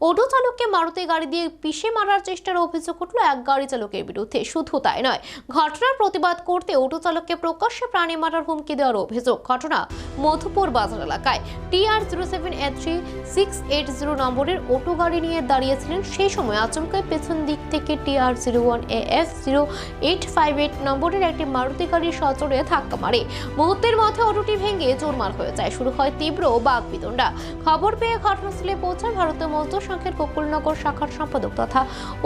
Auto চালককে মারুতি গাড়ি দিয়ে পিষে মারার চেষ্টার অভিযোগ উঠল এক গাড়ি চালকের বিরুদ্ধে। শুধু তাই নয়, ঘটনার প্রতিবাদ করতে অটো চালককে প্রকাশ্যে প্রাণী মারার হুমকি দেওয়ার অভিযোগ। ঘটনা মধুপুর বাজার এলাকায়। TR zero seven eight three six eight zero নম্বরের অটো গাড়ি নিয়ে দাঁড়িয়েছিলেন, সেই সময় আচমকায় পেছন দিক থেকে TR zero one A zero eight five eight নম্বরের একটি মারুতি গাড়ি সচরে ধাক্কা মারে। মুহূর্তের মধ্যে অটোটি ভেঙে চোরমার হয়ে যায়। শুরু হয় তীব্র বাঘ বিতণ্ডা খবর পেয়ে ঘটনাস্থলে পৌঁছান ভারতীয় মজদুর সংঘের গোকুলনগর শাখার সম্পাদক তথা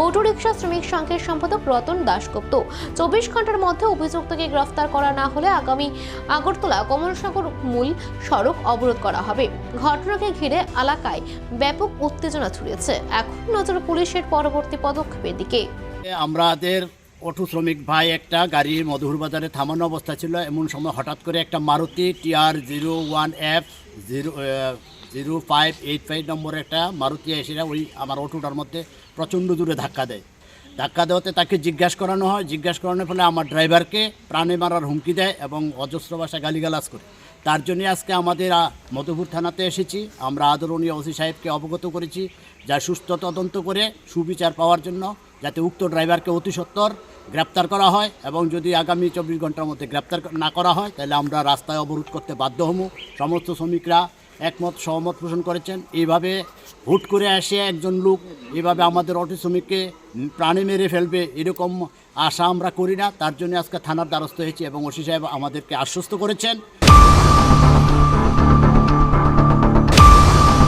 অটো রিক্সা শ্রমিক সংঘের সম্পাদক রতন দাশগুপ্ত। চব্বিশ ঘণ্টার মধ্যে অভিযুক্তকে গ্রেফতার করা না হলে আগামী আগরতলা কমলসাগর মূল সড়ক অবরোধ করা হবে। ঘটনাকে ঘিরে এলাকায় ব্যাপক উত্তেজনা ছড়িয়েছে। এখন নজর পুলিশের পরবর্তী পদক্ষেপের দিকে। আমাদের অটো শ্রমিক ভাই একটা গাড়ি মধুর বাজারে থামানো অবস্থা ছিল। এমন সময় হঠাৎ করে একটা Maruti TR zero one F zero zero five eight five নম্বরের একটা মারুতি এসে ওই আমার অটোটার মধ্যে প্রচণ্ড দূরে ধাক্কা দেয়। ধাক্কা দেওয়াতে তাকে জিজ্ঞাসা করানো হয়। জিজ্ঞাসা করানোর ফলে আমার ড্রাইভারকে প্রাণে মারার হুমকি দেয় এবং অজস্র ভাষায় গালিগালাজ করে। তার জন্য আজকে আমাদের মধুপুর থানাতে এসেছি। আমরা আদরণীয় ওসি সাহেবকে অবগত করেছি যা সুস্থ তদন্ত করে সুবিচার পাওয়ার জন্য যাতে উক্ত ড্রাইভারকে অতি সত্বর গ্রেপ্তার করা হয় এবং যদি আগামী চব্বিশ ঘণ্টার মধ্যে গ্রেপ্তার না করা হয়, তাহলে আমরা রাস্তায় অবরোধ করতে বাধ্য হব সমস্ত শ্রমিকরা একমত, সহমত পোষণ করেছেন। এইভাবে হুট করে আসে একজন লোক, এভাবে আমাদের অটো শ্রমিককে প্রাণে মেরে ফেলবে, এরকম আশা আমরা করি না। তার জন্য আজকে থানার দ্বারস্থ হয়েছি এবং ওসি সাহেব আমাদেরকে আশ্বস্ত করেছেন।